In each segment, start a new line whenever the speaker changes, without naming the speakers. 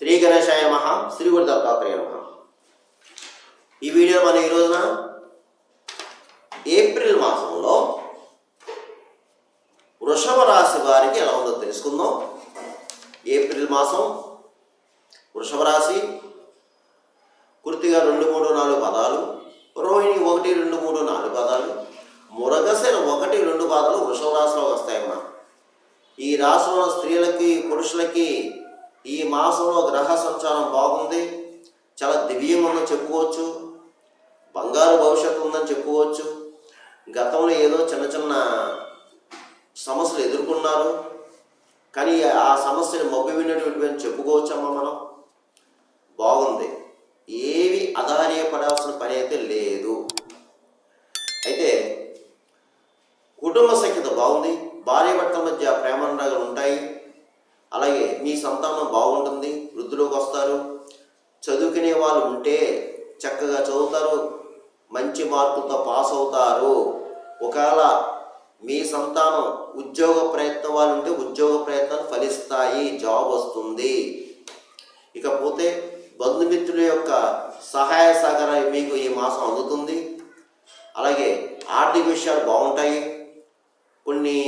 శ్రీ గణేశాయ మహా శ్రీ గురు దత్తాత్రేయ నమ ఈ వీడియో మనం ఈ రోజున ఏప్రిల్ మాసంలో వృషభ రాశి వారికి ఎలా ఉందో తెలుసుకుందాం. ఏప్రిల్ మాసం వృషభ రాశి కుర్తిగా రెండు మూడు నాలుగు పదాలు రోహిణి ఒకటి రెండు మూడు నాలుగు పదాలు మురగసెన ఒకటి రెండు పదాలు వృషభ రాశిలో వస్తాయమ్మా. ఈ రాశిలో స్త్రీలకి పురుషులకి ఈ మాసంలో గ్రహ సంచారం బాగుంది. చాలా దివ్యమని ఉందని చెప్పుకోవచ్చు. బంగారు భవిష్యత్తు ఉందని చెప్పుకోవచ్చు. గతంలో ఏదో చిన్న చిన్న సమస్యలు ఎదుర్కొన్నారు. కానీ ఆ సమస్యను మబ్బివినటువంటి చెప్పుకోవచ్చమ్మా మనం. బాగుంది. ఏవి అధార్యపడాల్సిన పని అయితే లేదు. అయితే కుటుంబ సఖ్యత బాగుంది. భార్య భర్తల మధ్య ప్రేమ ఉంటాయి. అలాగే మీ సంతానం బాగుంటుంది వృద్ధిలోకి వస్తారు. చదువుకునే వాళ్ళు ఉంటే చక్కగా చదువుతారు మంచి మార్కులతో పాస్ అవుతారు. ఒకవేళ మీ సంతానం ఉద్యోగ ప్రయత్నం వాళ్ళు ఉంటే ఉద్యోగ ప్రయత్నాలు ఫలిస్తాయి జాబ్ వస్తుంది. ఇకపోతే బంధుమిత్రుల యొక్క సహాయ సహకారం మీకు ఈ మాసం అందుతుంది. అలాగే ఆర్థిక విషయాలు బాగుంటాయి. కొన్ని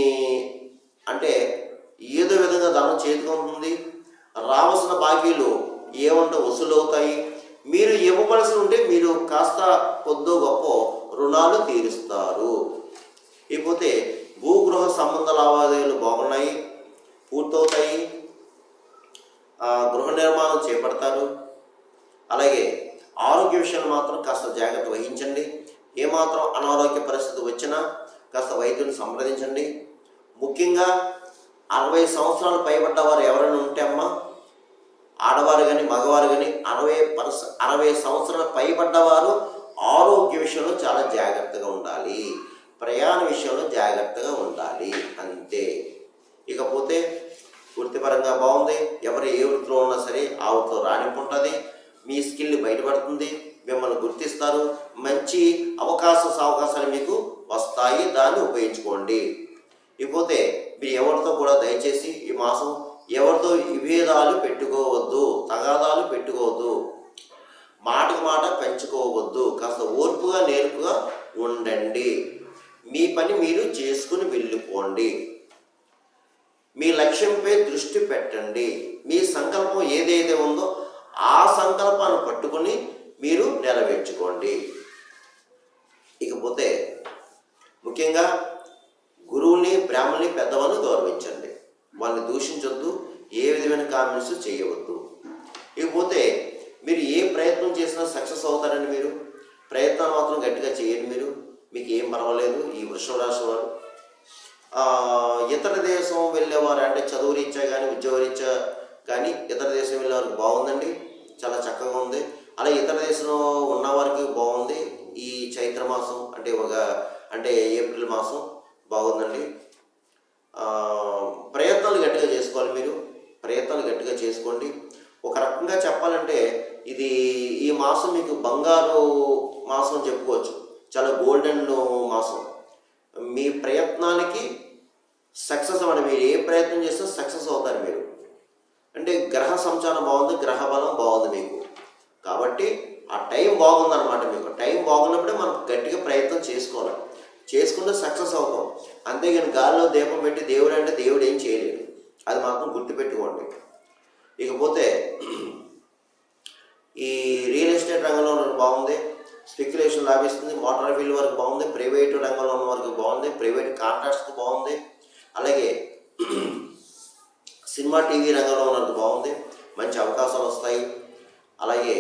అంటే ఏదో విధంగా ధనం చేతిగా ఉంటుంది. రావాల్సిన బాకీలు ఏమంటే వసూలు అవుతాయి మీరు ఇవ్వవలసి ఉంటే మీరు కాస్త కొద్దో గొప్ప రుణాలు తీరుస్తారు. ఇకపోతే భూగృహ సంబంధ లావాదేవీలు బాగున్నాయి పూర్తవుతాయి. గృహ నిర్మాణం చేపడతారు. అలాగే ఆరోగ్య విషయాలు మాత్రం కాస్త జాగ్రత్త వహించండి. ఏమాత్రం అనారోగ్య పరిస్థితి వచ్చినా కాస్త వైద్యుని సంప్రదించండి. ముఖ్యంగా అరవై సంవత్సరాలు పైబడ్డ వారు ఎవరైనా ఉంటే అమ్మా ఆడవారు కానీ మగవారు కానీ అరవై పర్స అరవై సంవత్సరాలు పైబడ్డవారు ఆరోగ్య విషయంలో చాలా జాగ్రత్తగా ఉండాలి. ప్రయాణ విషయంలో జాగ్రత్తగా ఉండాలి. అంతే. ఇకపోతే వృత్తిపరంగా బాగుంది. ఎవరు ఏ వృత్తిలో ఉన్నా సరే ఆ వృత్తిలో రాణింపు ఉంటుంది. మీ స్కిల్ బయటపడుతుంది. మిమ్మల్ని గుర్తిస్తారు. మంచి అవకాశ అవకాశాలు మీకు వస్తాయి. దాన్ని ఉపయోగించుకోండి. ఎవరితో కూడా దయచేసి ఈ మాసం ఎవరితో విభేదాలు పెట్టుకోవద్దు తగాదాలు పెట్టుకోవద్దు. మాటకు మాట పెంచుకోవద్దు. కాస్త ఓర్పుగా నేర్పుగా ఉండండి. మీ పని మీరు చేసుకుని వెళ్ళిపోండి. మీ లక్ష్యంపై దృష్టి పెట్టండి. మీ సంకల్పం ఏదైతే ఉందో ఆ సంకల్పాన్ని పట్టుకుని మీరు నెరవేర్చుకోండి. ఇకపోతే ముఖ్యంగా గురువుని బ్రాహ్మణుని పెద్దవాళ్ళు గౌరవించండి. వాళ్ళని దూషించొద్దు ఏ విధమైన కామెంట్స్ చేయవద్దు. ఇకపోతే మీరు ఏ ప్రయత్నం చేసినా సక్సెస్ అవుతారండి మీరు. ప్రయత్నాలు మాత్రం గట్టిగా చేయండి మీరు. మీకు ఏం పర్వాలేదు ఈ వృషభ రాశి వారు. ఇతర దేశం వెళ్ళేవారు అంటే చదువు రీత్యా కానీ ఉద్యోగ రీత్యా కానీ ఇతర దేశం వెళ్ళేవారికి బాగుందండి. చాలా చక్కగా ఉంది. అలా ఇతర దేశంలో ఉన్నవారికి బాగుంది. ఈ చైత్ర మాసం అంటే ఒక అంటే ఏప్రిల్ మాసం. బాగుందండి. ప్రయత్నాలు గట్టిగా చేసుకోవాలి మీరు. ప్రయత్నాలు గట్టిగా చేసుకోండి. ఒక రకంగా చెప్పాలంటే ఇది ఈ మాసం మీకు బంగారు మాసం అని చెప్పుకోవచ్చు. చాలా గోల్డెన్ మాసం. మీ ప్రయత్నానికి సక్సెస్ అవ్వండి. మీరు ఏ ప్రయత్నం చేస్తే సక్సెస్ అవుతారు మీరు. అంటే గ్రహ సంచారం బాగుంది గ్రహ బలం బాగుంది మీకు. కాబట్టి ఆ టైం బాగుందన్నమాట మీకు. టైం బాగున్నప్పుడే మనం గట్టిగా ప్రయత్నం చేసుకోవాలి. చేసుకుంటే సక్సెస్ అవుతాం. అంతేగాని గాలిలో దీపం పెట్టి దేవుడు అంటే దేవుడు ఏం చేయలేడు. అది మాత్రం గుర్తుపెట్టుకోండి. ఇకపోతే ఈ రియల్ ఎస్టేట్ రంగంలో ఉన్న బాగుంది. స్పెక్యులేషన్ లాభిస్తుంది. మోటార్ ఫీల్డ్ వరకు బాగుంది. ప్రైవేట్ రంగంలో ఉన్న వరకు బాగుంది. ప్రైవేట్ కాంట్రాక్ట్స్కి బాగుంది. అలాగే సినిమా టీవీ రంగంలో ఉన్నందుకు బాగుంది. మంచి అవకాశాలు వస్తాయి. అలాగే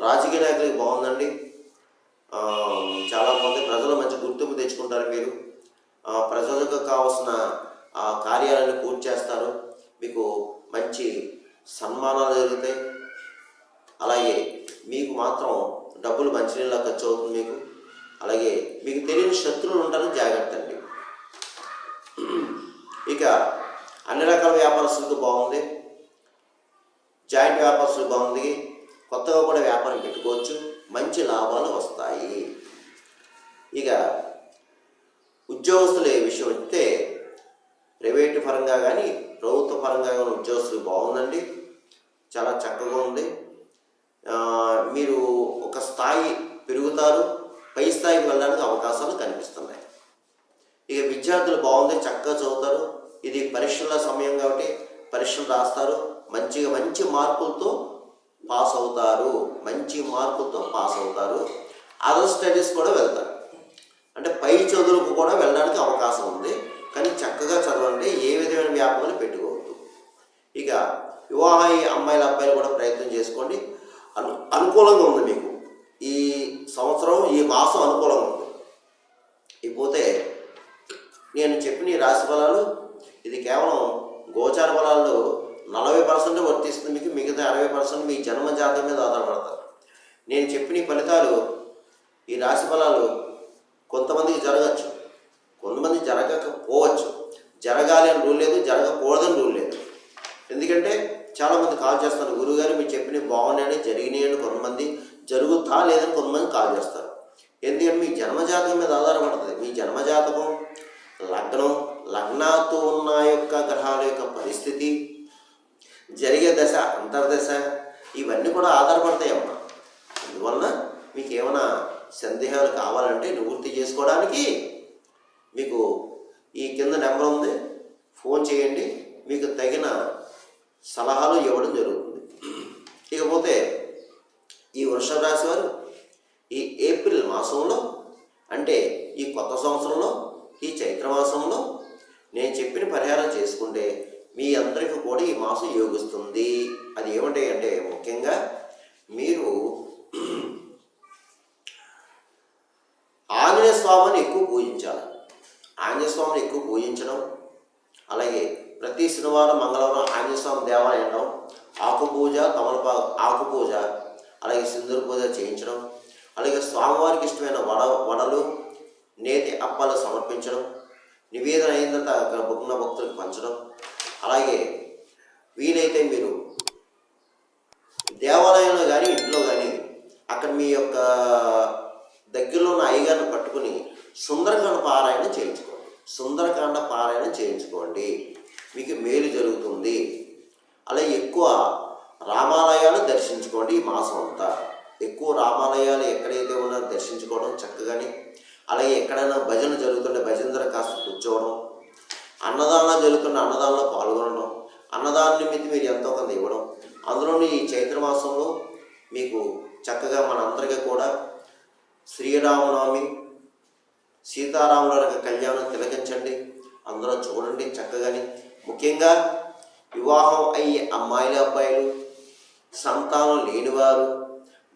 రాజకీయ నాయకులకి బాగుందండి. ఆ, ప్రజలు మంచి గుర్తింపు తెచ్చుకుంటారు మీరు. ప్రజలకు కావాల్సిన ఆ కార్యాలను పూర్తి చేస్తారు. మీకు మంచి సన్మానాలు జరుగుతాయి. అలాగే మీకు మాత్రం డబ్బులు మంచినీళ్ళ ఖర్చు అవుతుంది మీకు. అలాగే మీకు తెలియని శత్రువులు ఉంటారు జాగ్రత్త అండి. ఇక అన్ని రకాల వ్యాపారస్తులకు బాగుంది. జాయింట్ వ్యాపారస్తులు బాగుంది. కొత్తగా కూడా వ్యాపారం పెట్టుకోవచ్చు. మంచి లాభాలు వస్తాయి. ఇక ఉద్యోగస్తుల విషయం వస్తే ప్రైవేటు పరంగా కానీ ప్రభుత్వ పరంగా కానీ ఉద్యోగస్తులు బాగుందండి. చాలా చక్కగా ఉంది. మీరు ఒక స్థాయి పెరుగుతారు పై స్థాయికి వెళ్ళడానికి అవకాశాలు కనిపిస్తున్నాయి. ఇక విద్యార్థులు బాగుంది చక్కగా చదువుతారు. ఇది పరీక్షల సమయం కాబట్టి పరీక్షలు రాస్తారు. మంచిగా మంచి మార్కులతో పాస్ అవుతారు. మంచి మార్కులతో పాస్ అవుతారు. అదర్ స్టడీస్ కూడా వెళ్తారు. అంటే పై చదువులకు కూడా వెళ్ళడానికి అవకాశం ఉంది. కానీ చక్కగా చదవండి ఏ విధమైన వ్యాపారం పెట్టుకోవద్దు. ఇక వివాహ అమ్మాయిల అబ్బాయిలు కూడా ప్రయత్నం చేసుకోండి. అను అనుకూలంగా ఉంది మీకు. ఈ సంవత్సరం ఈ మాసం అనుకూలంగా ఉంది. ఇకపోతే నేను చెప్పిన ఈ రాశి ఫలాలు ఇది కేవలం గోచార ఫలాల్లో నలభై పర్సెంట్ వర్తిస్తుంది మీకు మిగతా అరవై పర్సెంట్ మీ జన్మ జాతకం మీద ఆధారపడతారు నేను చెప్పిన ఈ ఫలితాలు ఈ రాశి ఫలాలు కొంతమందికి జరగచ్చు. కొంతమంది జరగకపోవచ్చు. జరగాలి అని రూల్ లేదు జరగకూడదని రూల్ లేదు. ఎందుకంటే చాలామంది కాల్ చేస్తారు గురువుగారు మీరు చెప్పినవి బాగున్నాయని జరిగినాయని కొంతమంది జరుగుతా లేదని కొంతమంది కాల్ చేస్తారు. ఎందుకంటే మీ జన్మజాతకం మీద ఆధారపడుతుంది. మీ జన్మజాతకం లగ్నం లగ్నాతో ఉన్న యొక్క గ్రహాల యొక్క పరిస్థితి జరిగే దశ అంతర్దశ ఇవన్నీ కూడా ఆధారపడతాయి అమ్మా అందువలన మీకు ఏమైనా సందేహాలు కావాలంటే నివృత్తి చేసుకోవడానికి మీకు ఈ కింద నెంబర్ ఉంది. ఫోన్ చేయండి. మీకు తగిన సలహాలు ఇవ్వడం జరుగుతుంది. ఇకపోతే ఈ వృషభ రాశి వారు ఈ ఏప్రిల్ మాసంలో అంటే ఈ కొత్త సంవత్సరంలో ఈ చైత్ర మాసంలో నేను చెప్పిన పరిహారం చేసుకుంటే మీ అందరికీ కూడా ఈ మాసం యోగిస్తుంది. అది ఏమంటాయి అంటే ముఖ్యంగా మీరు ఆంజనేయ స్వామిని ఎక్కువ పూజించాలి ఆంజనేయ స్వామిని ఎక్కువ పూజించడం అలాగే ప్రతి శనివారం మంగళవారం ఆంజనేయ స్వామి దేవాలయంలో ఆకు పూజ తమలపా ఆకు పూజ అలాగే సింధూర పూజ చేయించడం అలాగే స్వామివారికి ఇష్టమైన వడ వడలు నేతి అప్పాలు సమర్పించడం నివేదన అయిన అక్కడ ఉన్న భక్తులకు పంచడం అలాగే వీలైతే మీరు దేవాలయంలో కానీ ఇంట్లో కానీ అక్కడ మీ యొక్క దగ్గరలో ఉన్న అయ్యగారిని పట్టుకుని సుందరకాండ పారాయణ చేయించుకోండి. సుందరకాండ పారాయణ చేయించుకోండి. మీకు మేలు జరుగుతుంది. అలా ఎక్కువ రామాలయాలు దర్శించుకోండి ఈ మాసం అంతా. ఎక్కువ రామాలయాలు ఎక్కడైతే ఉన్నారో దర్శించుకోవడం చక్కగాని. అలాగే ఎక్కడైనా భజన జరుగుతుంటే భజన దగ్గర కాస్త కూర్చోవడం. అన్నదానం జరుగుతున్న అన్నదానంలో పాల్గొనడం. అన్నదానం నిమిత్తం మీరు ఎంతో కొంత ఇవ్వడం. అందులోని ఈ చైత్ర మాసంలో మీకు చక్కగా మనందరికీ కూడా శ్రీరామనవమి సీతారాముల యొక్క కళ్యాణం తిలకించండి. అందరూ చూడండి చక్కగాని. ముఖ్యంగా వివాహం అయ్యే అమ్మాయిలు అబ్బాయిలు సంతానం లేనివారు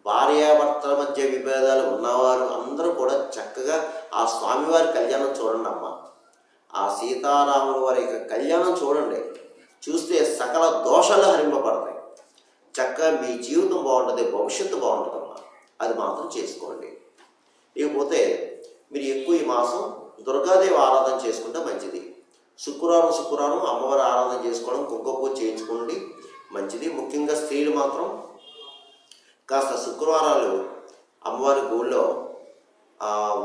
భార్యాభర్తల మధ్య విభేదాలు ఉన్నవారు అందరూ కూడా చక్కగా ఆ స్వామివారి కళ్యాణం చూడండి అమ్మ. ఆ సీతారాముల వారి యొక్క కళ్యాణం చూడండి. చూస్తే సకల దోషాలు హరింపబడతాయి. చక్కగా మీ జీవితం బాగుంటుంది భవిష్యత్తు బాగుంటుందమ్మా. అది మాత్రం చేసుకోండి. ఇకపోతే మీరు ఎక్కువ ఈ మాసం దుర్గాదేవి ఆరాధన చేసుకుంటే మంచిది. శుక్రవారం శుక్రవారం అమ్మవారి ఆరాధన చేసుకోవడం కుంకుమ పూజ చేయించుకోండి మంచిది. ముఖ్యంగా స్త్రీలు మాత్రం కాస్త శుక్రవారాలు అమ్మవారి గోళ్ళో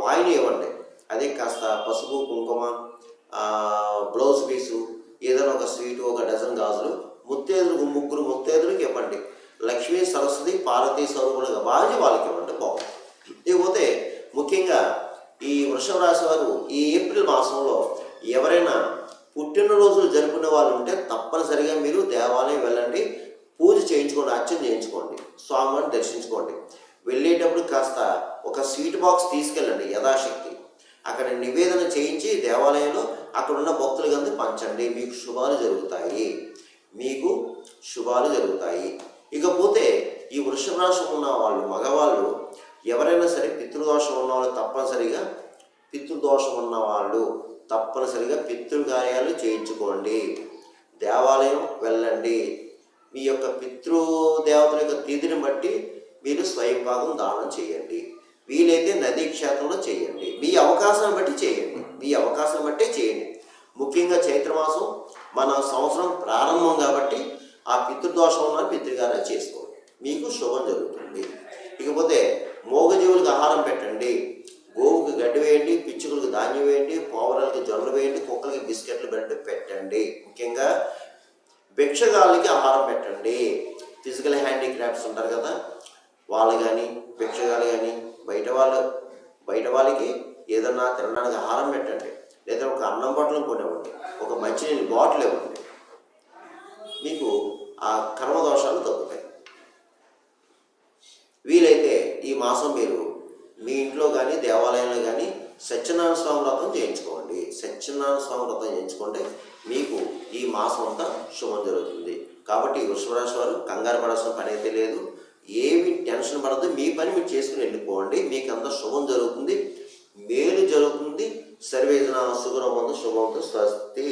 వాయిని ఇవ్వండి. అదే కాస్త పసుపు కుంకుమ బ్లౌజ్ పీసు ఏదైనా ఒక స్వీటు ఒక డజన్ గాజులు ముత్తేదులు ముగ్గురు ముత్తేదులకు ఇవ్వండి. లక్ష్మీ సరస్వతి పార్వతీ స్వరూపులుగా భావించి వాళ్ళకి ఇవ్వండి బాగుంది ఇకపోతే ముఖ్యంగా ఈ వృషభ రాశి వారు ఈ ఏప్రిల్ మాసంలో ఎవరైనా పుట్టినరోజులు జరుపుకునే వాళ్ళు ఉంటే తప్పనిసరిగా మీరు దేవాలయం వెళ్ళండి పూజ చేయించుకోండి అర్చన చేయించుకోండి స్వామివారిని దర్శించుకోండి. వెళ్ళేటప్పుడు కాస్త ఒక స్వీట్ బాక్స్ తీసుకెళ్ళండి యథాశక్తి. అక్కడ నివేదన చేయించి దేవాలయంలో అక్కడ ఉన్న భక్తులకి పంచండి మీకు శుభాలు జరుగుతాయి. మీకు శుభాలు జరుగుతాయి. ఇకపోతే ఈ వృషభ రాశి ఉన్న వాళ్ళు మగవాళ్ళు ఎవరైనా సరే పితృదోషం ఉన్నవాళ్ళు తప్పనిసరిగా పితృదోషం ఉన్న వాళ్ళు తప్పనిసరిగా పితృకార్యాలు చేయించుకోండి. దేవాలయం వెళ్ళండి. మీ యొక్క పితృదేవతల యొక్క తిథిని బట్టి మీరు స్వయం భాగం దానం చేయండి. వీలైతే నదీ క్షేత్రంలో చేయండి. మీ అవకాశాన్ని బట్టి చేయండి. మీ అవకాశం బట్టే చేయండి. ముఖ్యంగా చైత్రమాసం మన సంవత్సరం ప్రారంభం కాబట్టి ఆ పితృదోషం ఉన్న పితృగానే చేసుకోండి. మీకు శుభం జరుగుతుంది. ఇకపోతే మోగజీవులకు ఆహారం పెట్టండి. గోవుకి గడ్డి వేయండి పిచ్చుకలకు ధాన్యం వేయండి పావురాలకి జొన్నలు వేయండి కుక్కలకి బిస్కెట్లు పెట్టి పెట్టండి. ముఖ్యంగా భిక్షగాళ్ళకి ఆహారం పెట్టండి. ఫిజికల్ హ్యాండిక్రాఫ్ట్స్ ఉంటారు కదా వాళ్ళు కానీ భిక్షగాలు కానీ బయట వాళ్ళు బయట వాళ్ళకి ఏదన్నా తినడానికి ఆహారం పెట్టండి. లేదా ఒక అన్నం బాటిల్ కొనివ్వండి ఒక మంచినీళ్ళు బాటిల్ ఇవ్వండి. మీకు ఆ కర్మదోషాలు తగ్గుతాయి. వీలైతే ఈ మాసం మీరు మీ ఇంట్లో కానీ దేవాలయంలో కానీ సత్యనారాయణ స్వామి వ్రతం చేయించుకోండి. సత్యనారాయణ స్వామి వ్రతం చేయించుకుంటే మీకు ఈ మాసం అంతా శుభం జరుగుతుంది. కాబట్టి వృషభరాశి వారు కంగారు పడాల్సిన పని అయితే లేదు. ఏమి టెన్షన్ పడద్దు. మీ పని మీరు చేసుకుని వెళ్ళిపోండి. మీకు అంత శుభం జరుగుతుంది. మేలు జరుగుతుంది. సర్వేజన సుగుణమందు శుభంతో స్వస్తి.